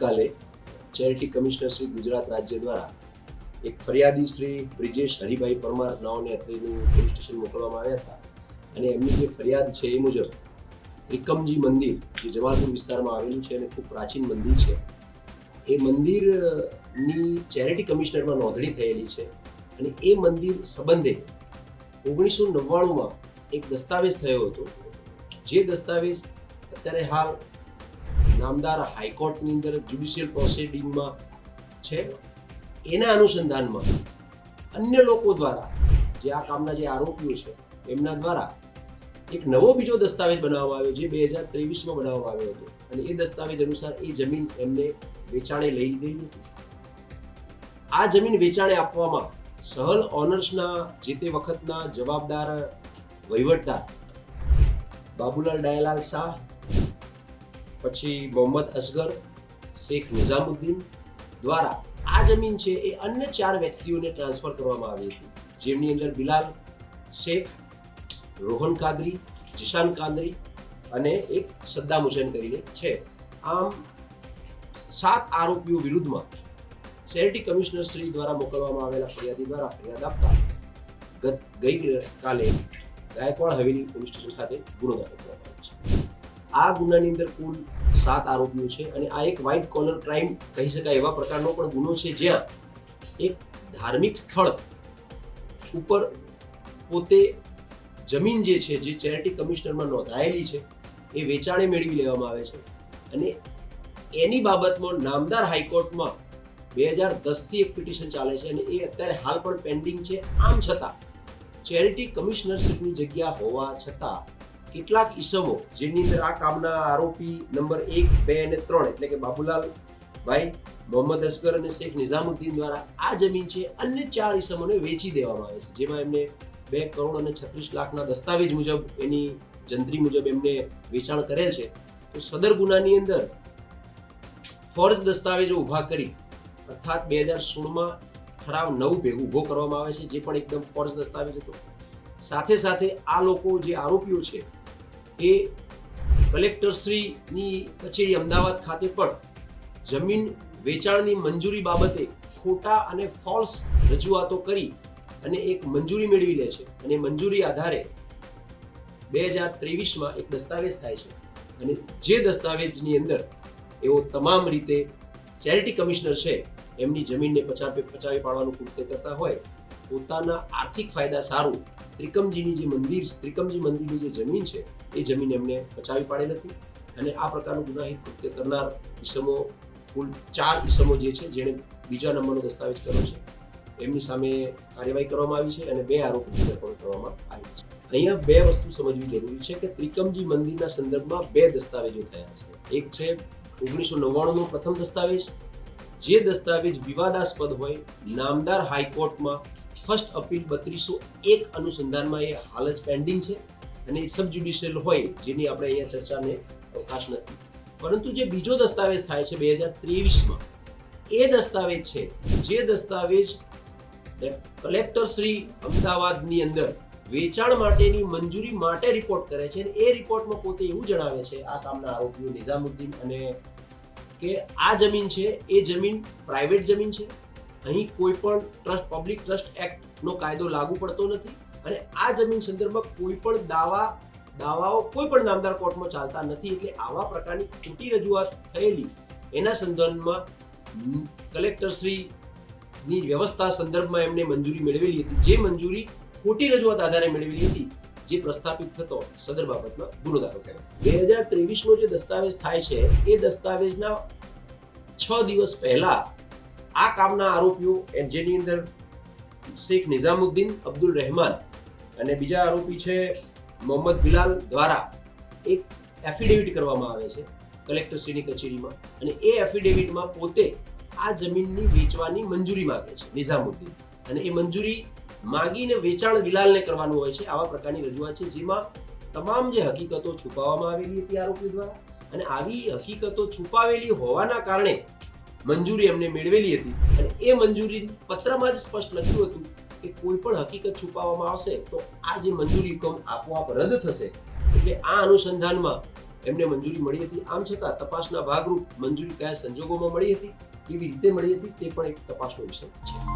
ગઈકાલે charity commissioner Shri Gujarat રાજ્ય દ્વારા એક ફરિયાદી શ્રી બ્રિજેશ હરિભાઈ પરમાર નાઓને અત્રેનું પોલીસ સ્ટેશન મોકલવામાં આવ્યા હતા. અને એમની જે ફરિયાદ છે એ મુજબ ત્રિકમજી મંદિર, જે જમાલપુર વિસ્તારમાં આવેલું છે અને ખૂબ પ્રાચીન મંદિર છે, એ મંદિરની ચેરિટી કમિશનરમાં નોંધણી થયેલી છે અને એ મંદિર સંબંધે ઓગણીસો નવ્વાણુંમાં એક દસ્તાવેજ થયો હતો. જે દસ્તાવેજ અત્યારે હાલ નામદાર હાઈકોર્ટની અંદર જ્યુડિશિયલ પ્રોસિડિંગમાં છે. એના અનુસંધાનમાં અન્ય લોકો દ્વારા જે આ કામના જે આરોપીઓ છે, એમના દ્વારા એક નવો બીજો દસ્તાવેજ બનાવવામાં આવ્યો જે બે હજાર ત્રેવીસમાં બનાવવામાં આવ્યો હતો. અને એ દસ્તાવેજ અનુસાર એ જમીન એમને વેચાણે લઈ ગઈ આ જમીન વેચાણે આપવામાં સહલ ઓનર્સના જે તે વખતના જવાબદાર વહીવટદાર બાબુલાલ ડાયલાલ શાહ પછી મોહમ્મદ અસગર, શેખ નિઝામુદ્દીન દ્વારા આ જમીન છે એ અન્ય ચાર વ્યક્તિઓને ટ્રાન્સફર કરવામાં આવી હતી. જેમની અંદર બિલાલ, શેખ, રોહન કાદરી, જીશાન કાદરી અને એક સદ્દામ હુસેન કરીને છે. આમ સાત આરોપીઓ વિરુદ્ધમાં શેરિટી કમિશનર શ્રી દ્વારા મોકલવામાં આવેલા ફરિયાદી દ્વારા ફરિયાદ આપતા ગઈ કાલે ગાયકવાડ હવેલી પોલીસ સ્ટેશન ખાતે ગુનો દાખલ કરવામાં આવ્યો છે. આ ગુનાની અંદર કુલ સાત આરોપીઓ છે અને આ એક વ્હાઇટ કોલર ક્રાઇમ કહી શકાય એવા પ્રકારનો પણ ગુનો છે, જ્યાં એક ધાર્મિક સ્થળ ઉપર પોતે જમીન જે છે, જે ચેરિટી કમિશનરમાં નોંધાયેલી છે, એ વેચાણે મેળવી લેવામાં આવે છે. અને એની બાબતમાં નામદાર હાઈકોર્ટમાં બે હજાર દસથી એક પિટિશન ચાલે છે અને એ અત્યારે હાલ પણ પેન્ડિંગ છે. આમ છતાં, ચેરિટી કમિશનરશીપની જગ્યા હોવા છતાં કેટલાક ઈસમો, જેની અંદર આ કામના આરોપી નંબર એક, બે અને ત્રણ, એટલે કે બાબુલાલ ભાઈ, મોહમ્મદ અસગર અને શેખ નિઝામુદ્દીન દ્વારા આ જમીન છે અન્ય ચાર ઈસમોને વેચી દેવામાં આવે છે. જેમાં એમને બે કરોડ અને છત્રીસ લાખના દસ્તાવેજ મુજબ એની જંત્રી મુજબ એમને વેચાણ કરેલ છે. તો સદર ગુનાની અંદર ફરજ દસ્તાવેજો ઊભા કરી અર્થાત બે હજાર સોળમાં ઠરાવ નવ ભેગું ઊભો કરવામાં આવે છે, જે પણ એકદમ ફરજ દસ્તાવેજ હતો. સાથે સાથે આ લોકો જે આરોપીઓ છે એ કલેક્ટરશ્રીની કચેરી અમદાવાદ ખાતે પણ જમીન વેચાણની મંજૂરી બાબતે ખોટા અને ફોલ્સ રજૂઆતો કરી અને એક મંજૂરી મેળવી લે છે. અને મંજૂરી આધારે બે હજાર ત્રેવીસમાં એક દસ્તાવેજ થાય છે. અને જે દસ્તાવેજની અંદર એઓ તમામ રીતે ચેરિટી કમિશનર છે, એમની જમીનને પચાવી પચાવી પાડવાનું કૃત્ય કરતા હોય પોતાના આર્થિક ફાયદા સારું, ત્રિકમજીની જે મંદિર, ત્રિકમજી મંદિરની જે જમીન છે, એ જમીન એમને પચાવી પાડેલ હતી અને આ પ્રકારનું ગુનાહિત કૃત્ય કરનાર ઈસમો, કુલ ચાર ઈસમો જે છે, જેણે બીજા નંબરનો દસ્તાવેજ કર્યો છે, એમની સામે કાર્યવાહી કરવામાં આવી છે અને બે આરોપી ધરપકડ કરવામાં આવી છે. અહીંયા બે વસ્તુ સમજવી જરૂરી છે કે ત્રિકમજી મંદિરના સંદર્ભમાં બે દસ્તાવેજો થયા છે. એક છે ઓગણીસો નવ્વાણુંનો પ્રથમ દસ્તાવેજ. જે દસ્તાવેજ વિવાદાસ્પદ હોય, નામદાર હાઈકોર્ટમાં ફર્સ્ટ અપીલ બત્રીસો એક અનુસંધાનમાં એ હાલ જ પેન્ડિંગ છે અને સબ જ્યુડિશિયલ હોય જેની આપણે અહીંયા ચર્ચાને અવકાશ નથી. પરંતુ જે બીજો દસ્તાવેજ થાય છે બે હજાર ત્રેવીસમાં, એ દસ્તાવેજ છે જે દસ્તાવેજ કલેક્ટર શ્રી અમદાવાદની અંદર વેચાણ માટેની મંજૂરી માટે રિપોર્ટ કરે છે અને એ રિપોર્ટમાં પોતે એવું જણાવે છે, આ કામના આરોપીઓ નિઝામુદ્દીન અને કે આ જમીન છે એ જમીન પ્રાઇવેટ જમીન છે. અહીં કોઈ પણ ટ્રસ્ટ પબ્લિક ટ્રસ્ટ એક્ટનો કાયદો લાગુ પડતો નથી અને આ જમીન સંદર્ભમાં કોઈ પણ દાવા, દાવાઓ કોઈ પણ નામદાર કોર્ટમાં ચાલતા નથી એટલે આવા પ્રકારની ખોટી રજૂઆત થયેલી, એના સંદર્ભમાં કલેક્ટરશ્રીની વ્યવસ્થા સંદર્ભમાં એમણે મંજૂરી મેળવેલી હતી. જે મંજૂરી ખોટી રજૂઆત આધારે મેળવેલી હતી, જે પ્રસ્થાપિત થતો સદર બાબતમાં ગુનો દાખલ થયો બે હજાર ત્રેવીસનો જે દસ્તાવેજ થાય છે, એ દસ્તાવેજના છ દિવસ પહેલા આ કામના આરોપીઓ જેની અંદર શેખ નિઝામુદ્દીન અબ્દુલ રહેમાન અને બીજા આરોપી છે મોહમ્મદ બિલાલ દ્વારા એક એફિડેવિટ કરવામાં આવે છે કલેક્ટરશ્રીની કચેરીમાં અને એ એફિડેવિટમાં પોતે આ જમીનની વેચવાની મંજૂરી માગે છે નિઝામુદ્દીન. અને એ મંજૂરી માગીને વેચાણ બિલાલને કરવાનું હોય છે આવા પ્રકારની રજૂઆત છે જેમાં તમામ જે હકીકતો છુપાવવામાં આવેલી હતી આરોપી દ્વારા. અને આવી હકીકતો છુપાવેલી હોવાના કારણે મંજૂરી એમને મેળવેલી હતી. અને એ મંજૂરી પત્રમાં જ સ્પષ્ટ લખ્યું હતું કે કોઈ પણ હકીકત છુપાવવામાં આવશે તો આ જે મંજૂરી હુકમ આપોઆપ રદ થશે. એટલે આ અનુસંધાનમાં એમને મંજૂરી મળી હતી. આમ છતાં તપાસના ભાગરૂપ મંજૂરી કયા સંજોગોમાં મળી હતી, કેવી રીતે મળી હતી તે પણ એક તપાસનો વિષય છે.